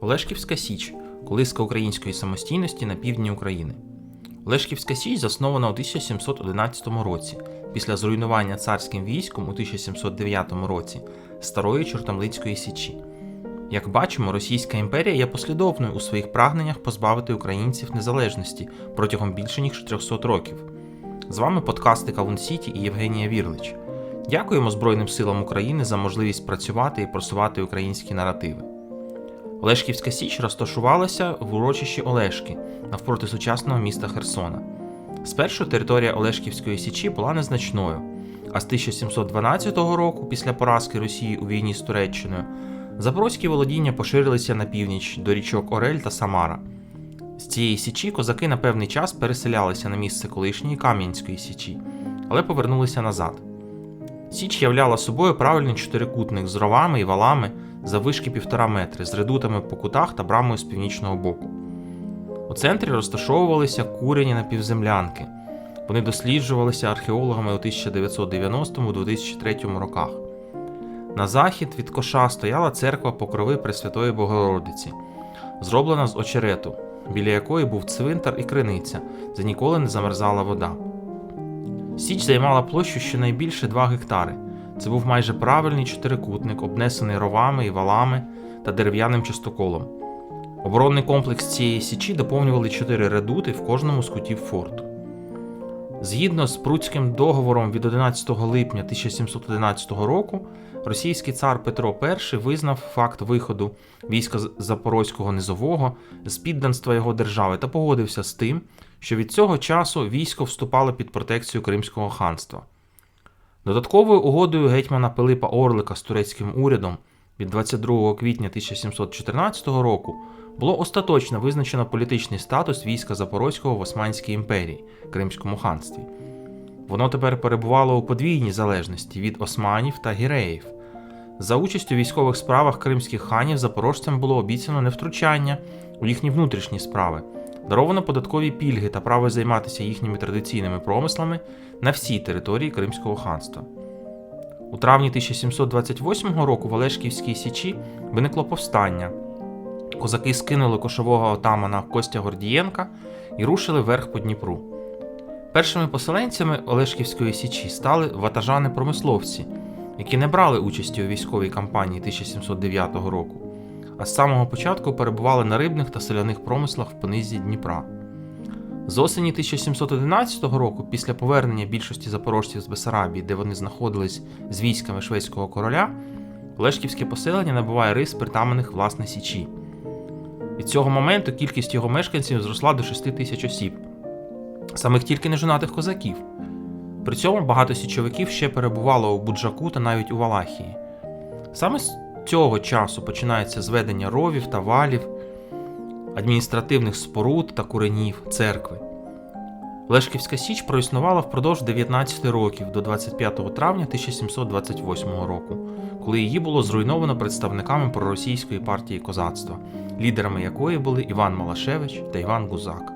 Олешківська Січ колиска української самостійності на півдні України. Олешківська Січ заснована у 1711 році після зруйнування царським військом у 1709 році Старої Чортомлицької Січі. Як бачимо, Російська імперія є послідовною у своїх прагненнях позбавити українців незалежності протягом більше ніж 300 років. З вами подкасти Кавун Сіті і Євгенія Вірлич. Дякуємо Збройним силам України за можливість працювати і просувати українські наративи. Олешківська Січ розташувалася в урочищі Олешки навпроти сучасного міста Херсона. Спершу територія Олешківської Січі була незначною, а з 1712 року, після поразки Росії у війні з Туреччиною, запорозькі володіння поширилися на північ до річок Орель та Самара. З цієї січі козаки на певний час переселялися на місце колишньої Кам'янської Січі, але повернулися назад. Січ являла собою правильний чотирикутник з ровами і валами заввишки півтора метри, з редутами по кутах та брамою з північного боку. У центрі розташовувалися курені напівземлянки. Вони досліджувалися археологами у 1990-2003 роках. На захід від коша стояла церква Покрови Пресвятої Богородиці, зроблена з очерету, біля якої був цвинтар і криниця, де ніколи не замерзала вода. Січ займала площу щонайбільше 2 гектари. Це був майже правильний чотирикутник, обнесений ровами і валами та дерев'яним частоколом. Оборонний комплекс цієї січі доповнювали чотири редути в кожному з кутів форту. Згідно з Пруцьким договором від 11 липня 1711 року, російський цар Петро І визнав факт виходу війська Запорозького низового з підданства його держави та погодився з тим, що від цього часу військо вступало під протекцію Кримського ханства. Додатковою угодою гетьмана Пилипа Орлика з турецьким урядом від 22 квітня 1714 року було остаточно визначено політичний статус війська Запорозького в Османській імперії Кримському ханстві. Воно тепер перебувало у подвійній залежності від османів та гіреїв. За участю у військових справах кримських ханів запорожцям було обіцяно невтручання у їхні внутрішні справи, даровано податкові пільги та право займатися їхніми традиційними промислами на всій території Кримського ханства. У травні 1728 року в Олешківській Січі виникло повстання. Козаки скинули кошового отамана Костя Гордієнка і рушили вверх по Дніпру. Першими поселенцями Олешківської Січі стали ватажани-промисловці, які не брали участі у військовій кампанії 1709 року, а з самого початку перебували на рибних та селяних промислах в понизі Дніпра. З осені 1711 року, після повернення більшості запорожців з Бесарабії, де вони знаходились з військами шведського короля, Олешківське поселення набуває рис притаманих власне Січі. Від цього моменту кількість його мешканців зросла до 6 тисяч осіб, самих тільки нежонатих козаків. При цьому багато січовиків ще перебувало у Буджаку та навіть у Валахії. Саме з цього часу починається зведення ровів та валів, адміністративних споруд та куренів, церкви. Лешківська Січ проіснувала впродовж 19 років до 25 травня 1728 року, коли її було зруйновано представниками проросійської партії козацтва, лідерами якої були Іван Малашевич та Іван Гузак.